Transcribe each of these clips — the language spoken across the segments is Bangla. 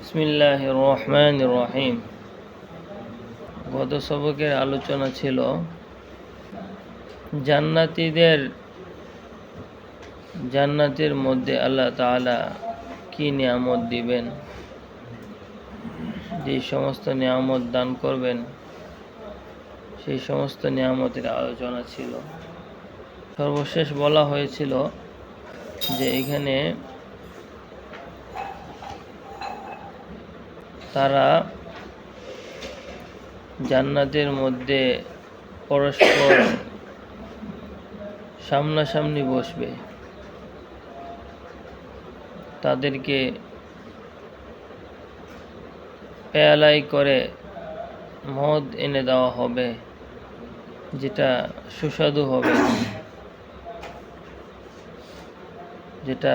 বিসমিল্লাহ রহমান রহিম গত সবকের আলোচনা ছিল জান্নাতীদের, জান্নাতের মধ্যে আল্লাহ তাআলা কি নিয়ামত দিবেন? যে সমস্ত নিয়ামত দান করবেন, সেই সমস্ত নিয়ামতের আলোচনা ছিল। সর্বশেষ বলা হয়েছিল যে এখানে তারা জান্নাতের মধ্যে পরস্পর সামনাসামনি বসবে। তাদেরকে পেয়ালাই করে মদ এনে দেওয়া হবে, যেটা সুস্বাদু হবে। যেটা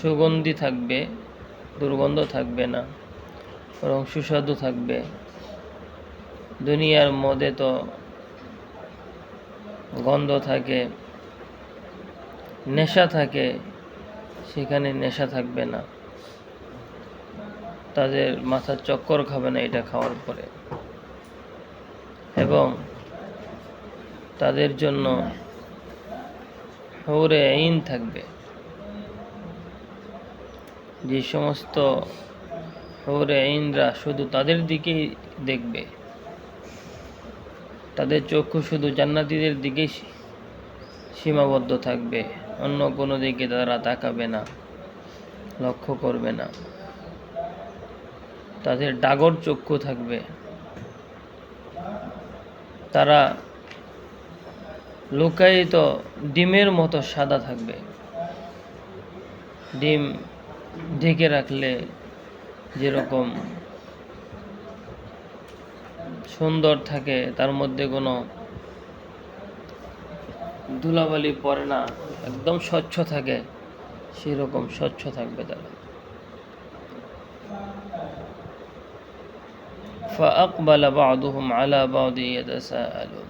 সুগন্ধি থাকবে। দুর্গন্ধ থাকবে না, বরং সুস্বাদু থাকবে। দুনিয়ার মধ্যে তো গন্ধ থাকে, নেশা থাকে, সেখানে নেশা থাকবে না। তাদের মাথার চক্কর খাবে না এটা খাওয়ার পরে। এবং তাদের জন্য হৌরে আইন থাকবে। যে সমস্ত হৌরে আইনরা শুধু তাদের দিকেই দেখবে। তাদের চক্ষু শুধু জান্নাতীদের দিকেই সীমাবদ্ধ থাকবে। অন্য কোনো দিকে তারা তাকাবে না, লক্ষ্য করবে না। তাদের ডাগর চক্ষু থাকবে। তারা লুকায়িত ডিমের মতো সাদা থাকবে। ডিম ঢেকে রাখলে যেরকম সুন্দর থাকে তার মধ্যে কোনো ধুলাবালি পড়ে না একদম স্বচ্ছ থাকে সেরকম স্বচ্ছ থাকবে তারা فأقبل بعضهم على بعض يتساءلون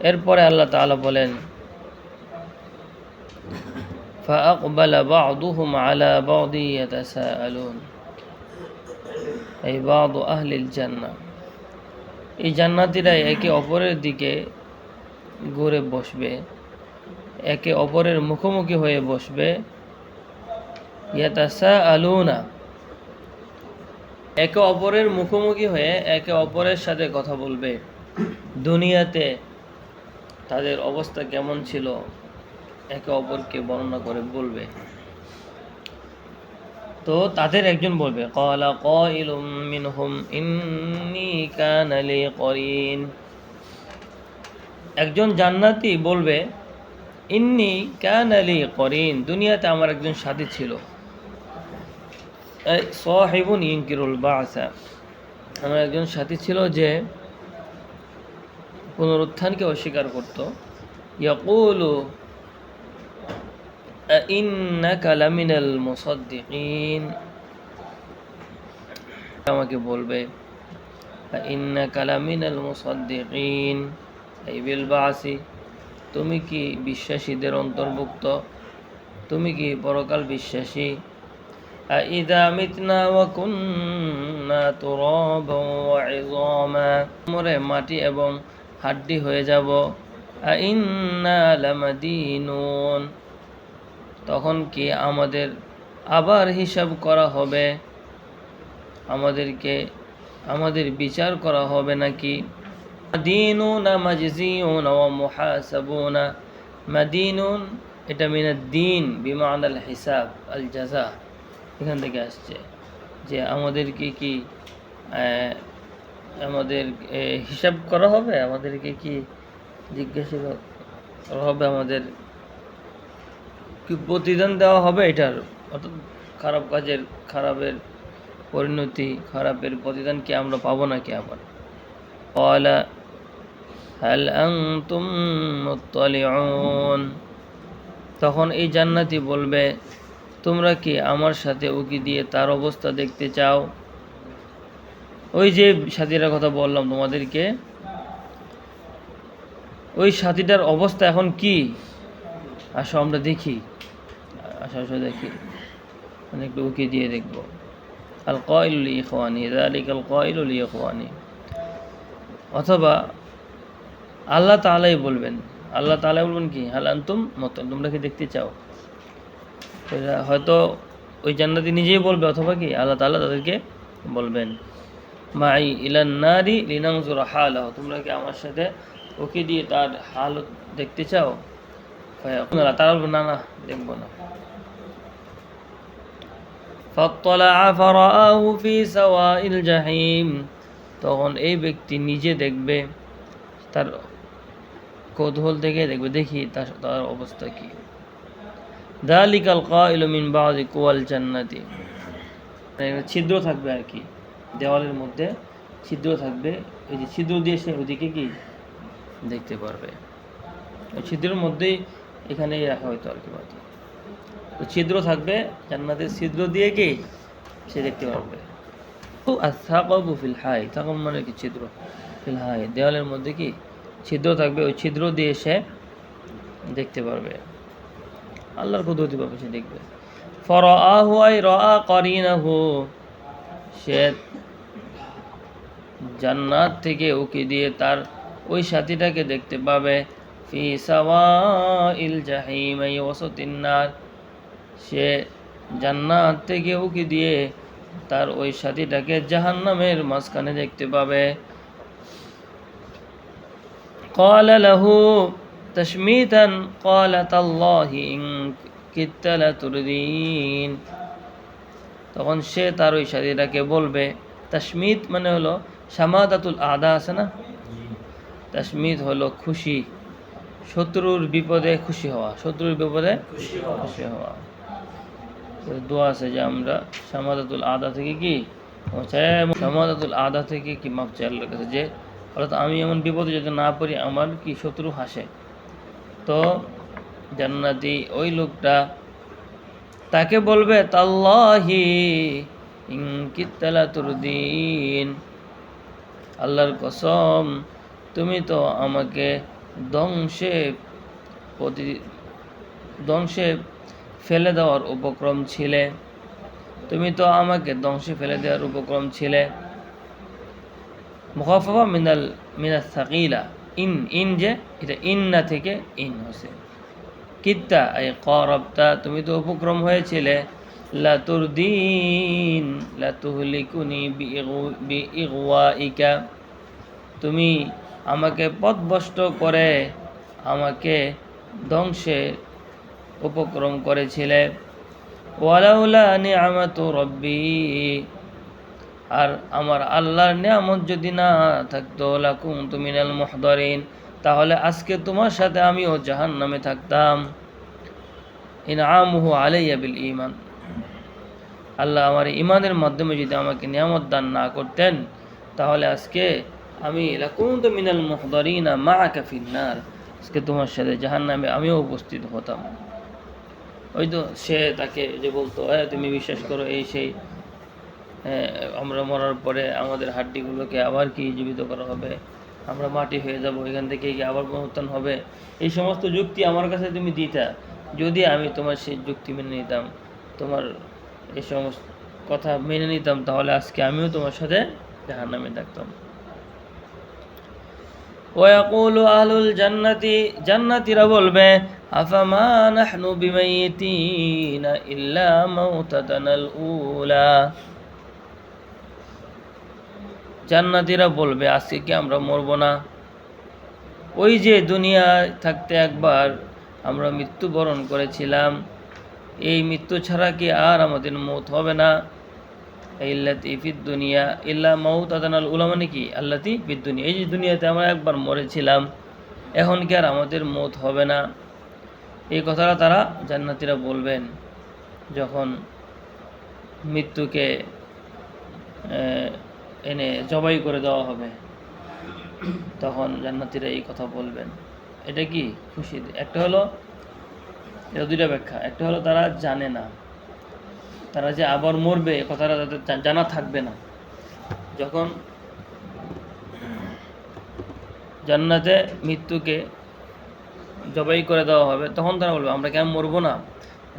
এরপরে আল্লাহ তাআলা বলেন فأقبل بعضهم على بعض يتساءلون এই بعض أهل الجنة এই জান্নাতীরা একে অপরের দিকে ঘুরে বসবে একে অপরের মুখোমুখি হয়ে বসবে ইয়াতাসাআলুনা একে অপরের মুখোমুখি হয়ে একে অপরের সাথে কথা বলবে দুনিয়াতে তাদের অবস্থা কেমন ছিল একে অপরকে বর্ণনা করে, বলবে। তো তাদের একজন বলবে, কলা কাইলুম মিনহুম ইন্নী কানা লি করিন। একজন জান্নাতি বলবে, ইন্নি কানা লি করিন, দুনিয়াতে আমার একজন সাথী ছিল। সাহিবুন ইনকিরুল বাসা আমার একজন সাথী ছিল যে পুনরুত্থানকে অস্বীকার করত। ইয়াকুলু ইন্নাকা লামিনাল মুসাদ্দিকিন। আমাকে বলবে ইন্নাকা লামিনাল মুসাদ্দিকিন। এই বিলবাসি, তুমি কি বিশ্বাসীদের অন্তর্ভুক্ত? তুমি কি পরকাল বিশ্বাসী? আইদা মিতনা ওয়া কুন্না তুরাবাও ওয়া ইযামা মরে মাটি এবং হাড্ডি হয়ে যাব। আইন্না লামাদিনুন। তখন কি আমাদের আবার হিসাব করা হবে? আমাদেরকে, আমাদের বিচার করা হবে নাকি? মাদিনুনা মাজজিউনা ওয়া মুহাসাবুনা। মাদিনুন, এটা মিনাদ দিন বিমানাল হিসাব, আল জাযা এখান থেকে আসছে যে আমাদেরকে কি আমাদের হিসাব করা হবে? আমাদেরকে কি জিজ্ঞাসা করা হবে? আমাদের কি প্রতিদান দেওয়া হবে এটার? অর্থাৎ খারাপ কাজের, খারাপের পরিণতি, খারাপের প্রতিদান কি আমরা পাবো নাকি আবার? কয়লা হ্যাল তুম তখন এই জান্নাতি বলবে, তোমরা কি আমার সাথে উকি দিয়ে তার অবস্থা দেখতে চাও? ওই যে সাথীটার কথা বললাম তোমাদেরকে, ওই সাথীটার অবস্থা এখন কি? আসো আমরা দেখি। আসো আসো দেখি। মানে একটু উকি দিয়ে দেখব। আল কয়ুল ইখওয়ানি দালিক আল কয়ুল ইখওয়ানি অথবা আল্লাহ তালাই বলবেন, আল্লাহ তালা বলবেন কি, হাল আন্তুম মত তোমরা কি দেখতে চাও? হয়তো ওই জান্নাতি নিজেই বলবে, অথবা কি, আল্লাহ তালা তাদেরকে বলবেন। মাই ইলান নারি লিনাংজুর হালাহ তোমরা কি আমার সাথে ওকে দিয়ে তার হাল দেখতে চাও? তারা বলবে, না না, দেখব না। ফতলা ফারাহু ফি সাওয়াইল জাহিম। তখন এই ব্যক্তি নিজে দেখবে, তার কৌতূহল থেকে দেখবে, দেখি তার তার অবস্থা কী। দালিকাল কাইল মিন বাদি কোয়াল জান্নাতি। ছিদ্র থাকবে আর কি, দেওয়ালের মধ্যে ছিদ্র থাকবে। এই যে ছিদ্র দিয়ে সে ওদিকে কি দেখতে পারবে। ওই ছিদ্রের মধ্যেই এখানেই রাখা হয়তো আর কি বাতি ছিদ্র থাকবে, জান্নাতের ছিদ্র দিয়ে কি সে দেখতে পারবে। থাকাবু ফিল হাই থাকাব মানে কি ছিদ্র? ফিল দেওয়ালের মধ্যে কি ছিদ্র থাকবে, ওই ছিদ্র দিয়ে সে দেখতে পারবে। আল্লাহর কুদরতি পাবে সে দেখবে। ফরাআহু আই রাআ কারিনাহু, সে জান্নাত থেকে উকি দিয়ে তার ওই সাথীটাকে দেখতে পাবে। ফি সাওয়াইল জাহিম এই ওয়াসাতিন নার সে জান্নাত থেকে উকি দিয়ে তার ওই সাথীটাকে জাহান্নামের মাঝখানে দেখতে পাবে قال له تشميتا قال تالله إن كدت لتردين তখন সে তার ওই সাথীটাকে বলবে তাসমিত মানে হলো সামাদাতুল আদা আছে না তাসমিত হলো খুশি শত্রুর বিপদে খুশি হওয়া শত্রুর বিপদে খুশি হওয়া তো দোয়া আছে যে আমরা সামাদাতুল আদা থেকে কি? সামাদাতুল আদা থেকে কি মাপ চাই কাছে যে, অর্থাৎ আমি এমন বিপদে যদি না পড়ি, আমার কি শত্রু হাসে? তো জান্নাতি ওই লোকটা তাকে বলবে, তাল্লাহি ইনকিতালা তুরদিন। আল্লাহর কসম, তুমি তো আমাকে ধ্বংসে প্রতি ধ্বংসে ফেলে দেওয়ার উপক্রম ছিলে। তুমি তো আমাকে ধ্বংসে ফেলে দেওয়ার উপক্রম ছিলে। মুখাফা মিনাল মিনাল সাকিলা। ইন ইন যে, এটা ইন্না থেকে ইন হচ্ছে কিত্তা এই করবতা, তুমি তো উপক্রম হয়েছিলে। লাতুরদিন, লাতুহলিকুনি ইকা তুমি আমাকে পথভ্রষ্ট করে, আমাকে ধ্বংসে উপক্রম করেছিলে। ওয়ালাউলা নিয়ামাতু রব্বি, আর আমার আল্লাহর নিয়ামত যদি না থাকতো, লাকুম তুমিনাল মুহদরিন, তাহলে আজকে তোমার সাথে আমিও জাহান নামে থাকতাম। ইনআমুহু আলাইয়া বিল ইমান আল্লাহ আমার ইমানের মাধ্যমে যদি আমাকে নিয়ামত দান না করতেন, তাহলে আজকে আমি লাকুন্ত মিনাল মুহদরিনা মা কাফিন্নার আজকে তোমার সাথে জাহান নামে আমিও উপস্থিত হতাম। ওই তো সে তাকে যে বলতো হ্যাঁ তুমি বিশ্বাস করো এই সেই আমরা মরার পরে আমাদের হাড্ডিগুলোকে আবার কি জীবিত করা হবে? আমরা মাটি হয়ে যাব, এখান থেকে কি আবার পুনরুত্থান হবে? এই সমস্ত যুক্তি আমার কাছে তুমি দিতা। যদি আমি তোমার সেই যুক্তি মেনে নিতাম, তোমার এই সমস্ত কথা মেনে নিতাম, তাহলে আজকে আমিও তোমার সাথে জাহার নামে থাকতাম ওয়াকুল আহলুল জান্নাতি, জান্নাতিরা বলবে উলা জান্নাতীরা বলবে, আজকে কি আমরা মরব না? ওই যে দুনিয়ায় থাকতে একবার আমরা মৃত্যুবরণ করেছিলাম। এই মৃত্যু ছাড়া কি আর আমাদের মত হবে না? ইল্লাতি দুনিয়া ইল্লা মৌত আদানাল উলা মানে কি? আল্লাতি দুনিয়া। এই যে দুনিয়াতে আমরা একবার মরেছিলাম, এখন কি আর আমাদের মত হবে না? এই কথাটা তারা জান্নাতীরা বলবেন যখন মৃত্যুকে এনে জবাই করে দেওয়া হবে, তখন জান্নাতীরা এই কথা বলবেন। এটা কি খুশি? একটা হলো, এটা দুইটা ব্যাখ্যা। একটা হলো তারা জানে না। তারা যে আবার মরবে, এ কথাটা তাদের জানা থাকবে না। যখন জান্নাতে মৃত্যুকে জবাই করে দেওয়া হবে তখন তারা বলবে আমরা কেন মরবো না?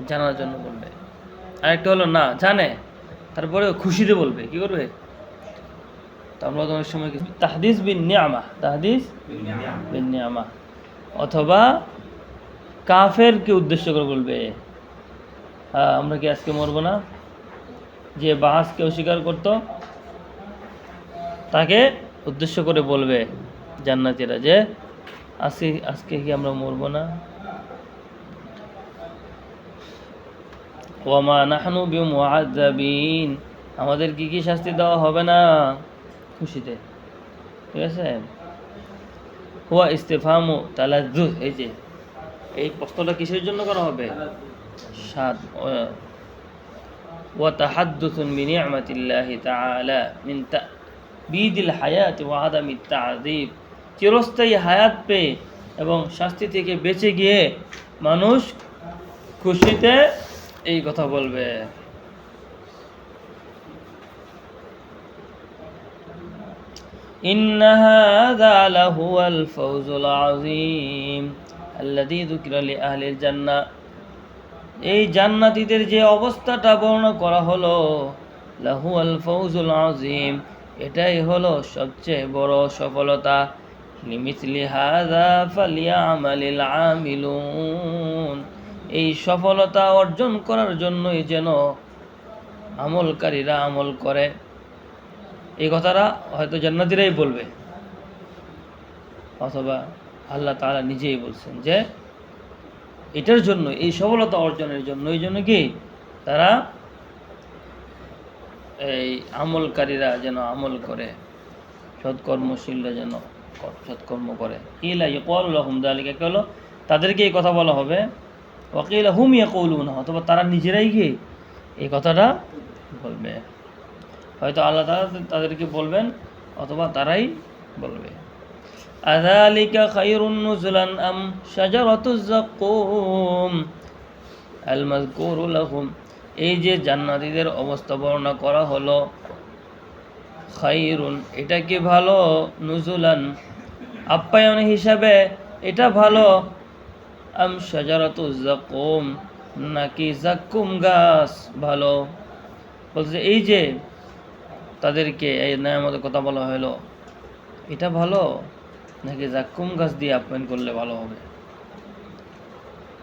জানার জন্য বলবে। আর একটা হলো না জানে। তারপরে খুশিতে বলবে কি করবে? তো আমরা অনেক সময় কিছু তাহদিস বিন নিয়ামা। তাহদিস বিন নিয়ামা। অথবা কাফেরকে উদ্দেশ্য করে বলবে আমরা কি আজকে মরবো না? যে বাহাসকে অস্বীকার করত তাকে উদ্দেশ্য করে বলবে জান্নাতিরা যে আজকে আজকে কি আমরা মরবো না ওয়ামা নাহনু বিমুআযাবিন আমাদের কি কি শাস্তি দেওয়া হবে না খুশিতে ঠিক আছে হুয়া ইস্তেফামু তালাজ্জুজ এই যে এই প্রশ্নটা কিসের জন্য করা হবে সাত وتحدث بنعمة الله تعالى من تأبيد الحياة وعدم التعذيب চিরস্থায়ী হায়াত পেয়ে এবং শাস্তি থেকে বেঁচে গিয়ে মানুষ খুশিতে এই কথা বলবে إن هذا لهو الفوز العظيم الذي ذكر لأهل الجنة এই জান্নাতীদের যে অবস্থাটা বর্ণনা করা হলো লাহু আল ফৌজুল আজিম এটাই হলো সবচেয়ে বড় সফলতা লিমিসলি হাযা ফালিয়ামালিল আমিলুন। এই সফলতা অর্জন করার জন্যই যেন আমলকারীরা আমল করে। এই কথাটা হয়তো জান্নাতিরাই বলবে। অথবা আল্লাহ তাআলা নিজেই বলছেন যে, এটার জন্য, এই সফলতা অর্জনের জন্য, এই জন্য কি তারা এই আমলকারীরা যেন আমল করে সৎকর্মশীলরা যেন সৎকর্ম করে। ইলা ইকল কে হলো? তাদেরকে এই কথা বলা হবে। হুম অথবা তারা নিজেরাই গিয়ে এই কথাটা বলবে। হয়তো আল্লাহ তালা তাদেরকে বলবেন, অথবা তারাই বলবে। আদালিকা খাইরুন নুজুলান আম শাজারাতুজ জাকুম আল মাযকুরু লাহুম। এই যে জান্নাতীদের অবস্থা বর্ণনা করা হলো খাইরুন, এটা কি ভালো? নুজুলান। আপ্যায়ন হিসাবে এটা ভালো। আম জাকুম, নাকি জাক্কুম গাছ ভালো? বলছে, এই যে তাদেরকে এই নায়ামতের কথা বলা হলো, এটা ভালো? নাকি জাক্কুম গাছ দিয়ে আপ্যায়ন করলে ভালো হবে?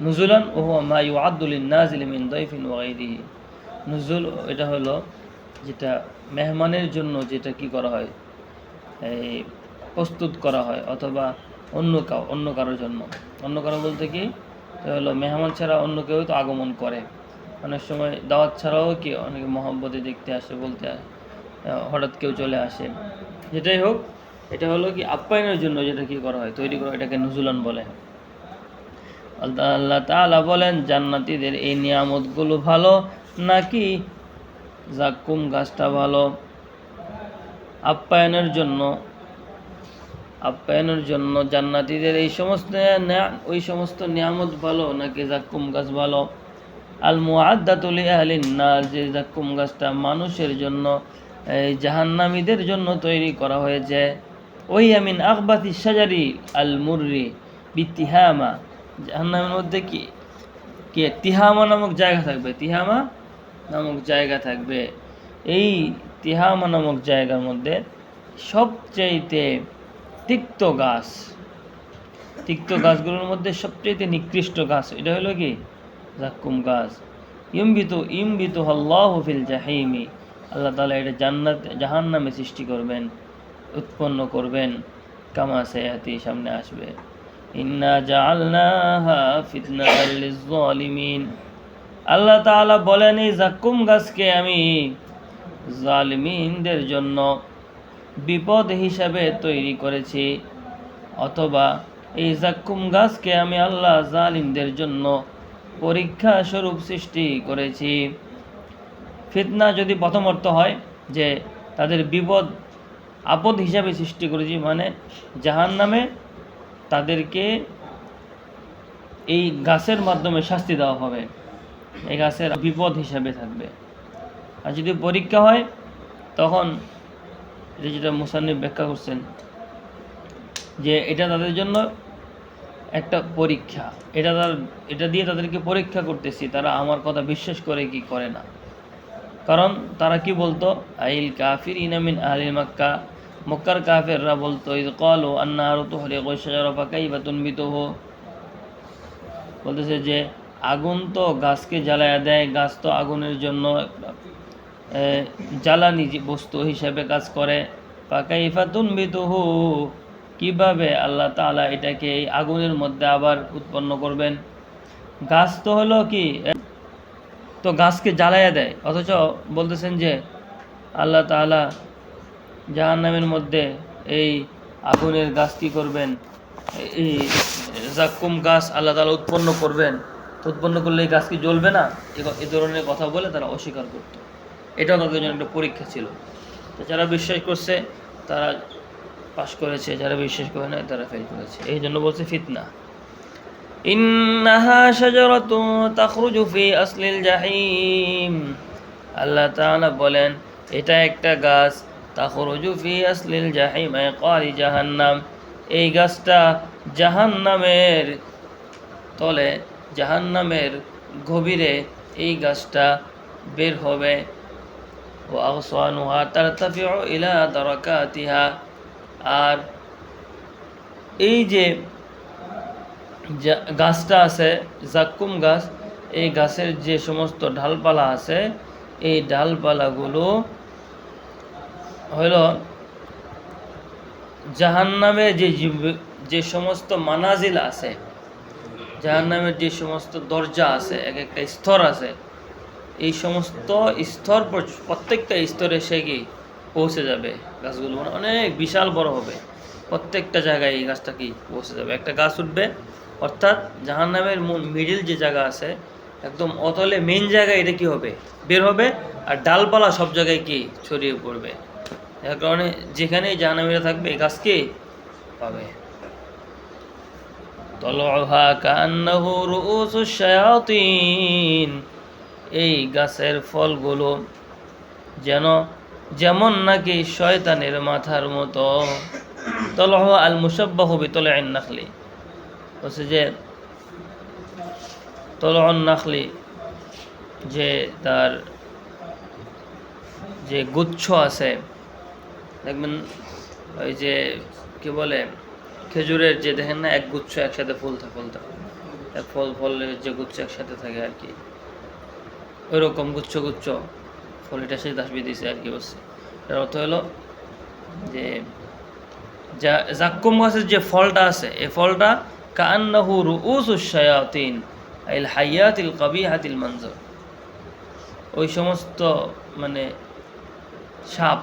নুজুলান ও মা ইউআদ্দুল নাজিল মিন দাইফিন ওয়া গায়রিহি নুজুল, এটা হলো যেটা মেহমানের জন্য যেটা কি করা হয়, এই প্রস্তুত করা হয় অথবা অন্য কাউ অন্য কারোর জন্য। অন্য কারও বলতে কি হলো মেহমান ছাড়া অন্য কেউ তো আগমন করে। অনেক সময় দাওয়াত ছাড়াও কি অনেকে মহব্বতে দেখতে আসে, বলতে হঠাৎ কেউ চলে আসে। যেটাই হোক, এটা হলো কি আপ্যায়নের জন্য যেটা কি করা হয়, তৈরি করা, এটাকে নুজুলান বলে। আল্লাহ তাআলা বলেন, জান্নাতীদের এই নিয়ামতগুলো ভালো নাকি জাক্কুম গাছটা ভালো। আপ্যায়নের জন্য আপ্যায়নের জন্য জান্নাতীদের এই সমস্ত ওই সমস্ত নিয়ামত ভালো নাকি জাক্কুম গাছ ভালো? আল মুআদ্দাতুলি আহলিন নার, যে জাক্কুম গাছটা মানুষের জন্য, এই জাহান্নামীদের জন্য তৈরি করা হয়েছে। ওই আমিন আকবাতি সাজারি আল মুররি বিতিহামা। জাহান্নামের মধ্যে কি? কে? তিহামা নামক জায়গা থাকবে। তিহামা নামক জায়গা থাকবে। এই তিহামা নামক জায়গার মধ্যে সবচাইতে তিক্ত গাছ, তিক্ত গাছগুলোর মধ্যে সবচাইতে নিকৃষ্ট গাছ, এটা হলো কি? জাক্কুম গাছ। ইম্বিত ইম্বিত আল্লাহ ফিল জাহিমি। আল্লাহ তালা এটা জান্নাত, জাহান্নামে সৃষ্টি করবেন, উৎপন্ন করবেন, কামা সায়াতি, সামনে আসবে। ইন্না জাআলনাহা ফিতনাতাল লিয-যালিমিন আল্লাহ তাআলা বলেন, এই জাক্কুম গাছকে আমি জালিমিনদের জন্য বিপদ হিসাবে তৈরি করেছি, অথবা এই জাক্কুম গাছকে আমি আল্লাহ জালিমদের জন্য পরীক্ষা স্বরূপ সৃষ্টি করেছি। ফিতনা যদি প্রথম অর্থ হয় যে তাদের বিপদ, আপদ হিসাবে সৃষ্টি করেছি মানে জাহান নামে তাদেরকে এই গাছের মাধ্যমে শাস্তি দেওয়া হবে। এই গাছের বিপদ হিসাবে থাকবে। আর যদি পরীক্ষা হয়, তখন যেটা মুসান্নিফ ব্যাখ্যা করছেন, যে এটা তাদের জন্য একটা পরীক্ষা। এটা তার, এটা দিয়ে তাদেরকে পরীক্ষা করতেছি, তারা আমার কথা বিশ্বাস করে কি করে না। কারণ তারা কি বলতো? আইল কাফির ইনামিন আহলিল মক্কা। মক্কার কাফেররা বলতো, ইদ কল ও আন্না আরও তো হলে ফাঁকাই বা তুনবিত হো বলতেছে যে আগুন তো গাছকে জ্বালায়া দেয় গাছ তো আগুনের জন্য জ্বালানি বস্তু হিসেবে কাজ করে ফাঁকাইফা তুনবিত হো কীভাবে আল্লাহ তাআলা এটাকে এই আগুনের মধ্যে আবার উৎপন্ন করবেন গাছ তো হলো কি তো গাছকে জ্বালাইয়া দেয় অথচ বলতেছেন যে আল্লাহ তাআলা জাহান্নামের মধ্যে এই আগুনের গাছ কি করবেন এই জাক্কুম গাছ আল্লাহ তাআলা উৎপন্ন করবেন উৎপন্ন করলে এই গাছ কি জ্বলবে না? এ এ ধরনের কথা বলে তারা অস্বীকার করত। এটাও তাদের জন্য একটা পরীক্ষা ছিল। তো যারা বিশ্বাস করছে, তারা পাশ করেছে, যারা বিশ্বাস করে না তারা ফেল করেছে। এই জন্য বলছে ফিতনা। ইন্নাহা শাজারাতু তাখরুজু ফি আসলিল জাহিম। আল্লাহ তাআলা বলেন, এটা একটা গাছ, তাখরুজু ফি আসলিল জাহিম আই কারি জাহান্নাম। এই গাছটা জাহান্নামের তলে জাহান্নামের গভীরে এই গাছটা বের হবে। ও আগসানুহা তারতাফিউ ইলা দারাকাতিহা। আর এই যে যা- গাছটা আছে, জাক্কুম গাছ, এই গাছের যে সমস্ত ডালপালা আছে, এই ডালপালাগুলো হলো জাহান্নামে যে যে সমস্ত মানাজিল আছে জাহান্নামের যে সমস্ত দরজা আছে, এক একটা স্তর আছে, এই সমস্ত স্তর প্রত্যেকটা স্তরে সে কি পৌঁছে যাবে গাছগুলো? মানে অনেক বিশাল বড় হবে। প্রত্যেকটা জায়গায় এই গাছটা কি পৌঁছে যাবে? একটা গাছ উঠবে, অর্থাৎ জাহান্নামের মিডিল যে জায়গা আছে, একদম অতলে মেন জায়গায় এটা কি হবে? বের হবে, আর ডালপালা সব জায়গায় কি ছড়িয়ে পড়বে? যার কারণে যেখানেই জাহান্নামীরা থাকবে, এই গাছকে পাবে? তলহা কান্নাহু শায়াতিন এই গাছের ফলগুলো যেন যেমন নাকি শয়তানের মাথার মতো। তলহ আল মুসাব্বাহ বিতলে আইন নাখলি বলছে যে তলহন নাখলি যে তার যে গুচ্ছ আছে, দেখবেন ওই যে কি বলে খেজুরের যে দেখেন না, এক গুচ্ছ একসাথে ফুল থাকে ফুল থাকে এক ফল ফলের যে গুচ্ছ একসাথে থাকে আর কি। ওই রকম গুচ্ছ গুচ্ছ ফল এটা সেই দাসবি দিছে আর কি বলছে। এর অর্থ হলো যে যা জাক্কুম গাছের যে ফলটা আছে, এই ফলটা কান্নাহু রুউসুশ শায়াতিন, আইল হাইয়াতিল কাবিহাতিল মানজর। ওই সমস্ত মানে সাপ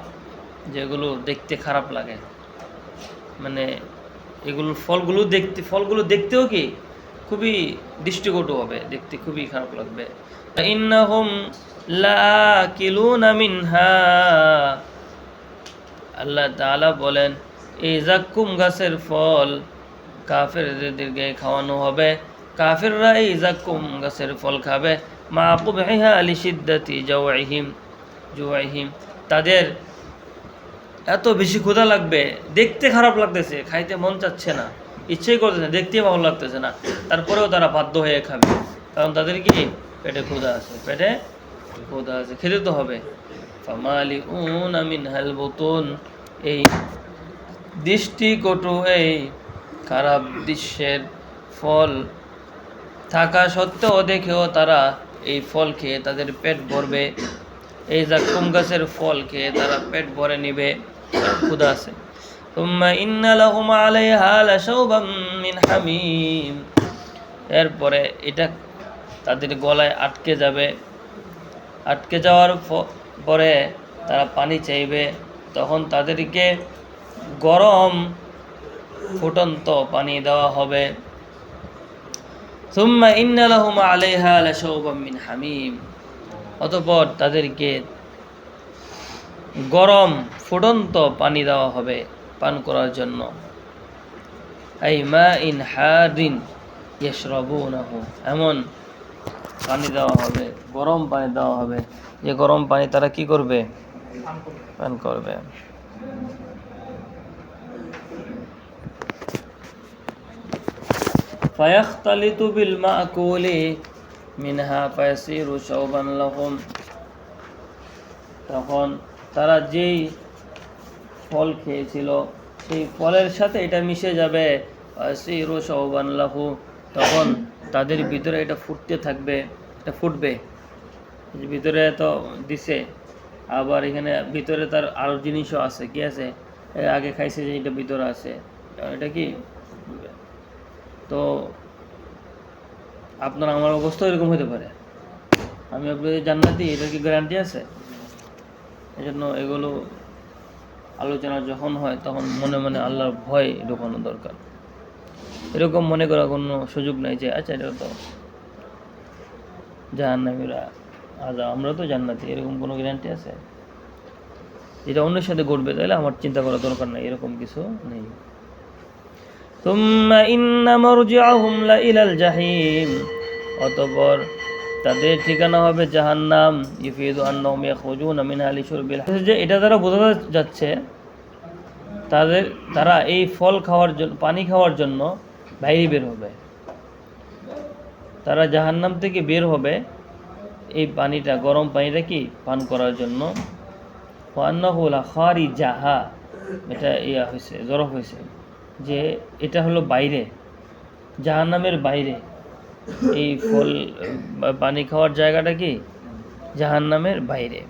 যেগুলো দেখতে খারাপ লাগে মানে এগুলোর ফলগুলো দেখতে, ফলগুলো দেখতেও কি খুবই দৃষ্টিকটু হবে, দেখতে খুবই খারাপ লাগবে। আল্লাহ তাআলা বলেন এই জাক্কুম গাছের ফল কাফেরদেরকে খাওয়ানো হবে। কাফেররা এই জাক্কুম গাছের ফল খাবে। মা কুবহিহা আলি শিদ্দাতি জাওয়াইহিম। জুয়াইহিম তাদের এত বেশি ক্ষুধা লাগবে, দেখতে খারাপ লাগতেছে, খাইতে মন চাচ্ছে না, ইচ্ছেই করতেছে না, দেখতেই ভালো লাগতেছে না। তারপরেও তারা বাধ্য হয়ে খাবে। কারণ তাদের কি? পেটে ক্ষুধা আছে, পেটে ক্ষুধা আছে, খেতে তো হবে। ফামালি উন আমিন হাল এই দৃষ্টিকটু, এই খারাপ দৃশ্যের ফল থাকা সত্ত্বেও দেখেও তারা এই ফল খেয়ে তাদের পেট ভরবে। এই জাক্কুম গাছের ফল খেয়ে তারা পেট ভরে নিবে ক্ষুধা আছে ثم إن لهم عليها لشوبا من حميم এরপরে এটা তাদের গলায় আটকে যাবে আটকে যাওয়ার প- পরে তারা পানি চাইবে তখন তাদেরকে গরম ফুটন্ত পানি দেওয়া হবে ثم إن لهم عليها لشوبا من حميم অতঃপর তাদেরকে গরম ফুটন্ত পানি দেওয়া হবে পান করার জন্য। এই মা ইন হারিন ইয়শরাবুনাহু। এমন পানি দেওয়া হবে, গরম পানি দেওয়া হবে। যে গরম পানি তারা কি করবে? পান করবে। ফায়াখতালিতু বিল মাকুলি মিনহা ফায়াসিরু শাওবান লাহুম। তখন তারা যেই ফল খেয়েছিল, সেই ফলের সাথে এটা মিশে যাবে। ফায়াসিরু শাওবান লাহু। তখন তাদের ভিতরে এটা ফুটতে থাকবে, এটা ফুটবে। ভিতরে তো দিছে। আবার এখানে ভিতরে তার আরও জিনিসও আছে, কি আছে? আগে খাইছে যে এটা ভিতরে আছে। এটা কি? তো আপনার আমার অবস্থা এরকম হতে পারে। আমি আপনাদের জান্নাতি, এটার কি গ্যারান্টি আছে? এই জন্য এগুলো আলোচনা যখন হয়, তখন মনে মনে আল্লাহর ভয় ঢোকানো দরকার। এরকম মনে করার কোনো সুযোগ নেই যে আচ্ছা এটা তো জাহান্নামীরা আজা আমরা তো জান্নাতি, এরকম কোনো গ্যারান্টি আছে? যেটা অন্যের সাথে ঘটবে, তাহলে আমার চিন্তা করার দরকার নেই, এরকম কিছু নেই। ثم إن مرجعهم لإلى الجحيم অতঃপর তাদের ঠিকানা হবে জাহান্নাম ইফিদু আন্নাহুম ইয়াখরুজুনা মিনহা লিশুরবিল হাম যে এটা দ্বারা বোঝা যাচ্ছে তাদের তারা এই ফল খাওয়ার জন্য পানি খাওয়ার জন্য বাইরে বের হবে তারা জাহান্নাম থেকে বের হবে এই পানিটা গরম পানিটা কি পান করার জন্য ওয়ান্নাহুলা খারি জাহা এটা ইয়া হয়েছে জরফ হয়েছে যে এটা হলো বাইরে জাহান্নামের বাইরে। এই ফল পানি খাওয়ার জায়গাটা কি? জাহান্নামের বাইরে।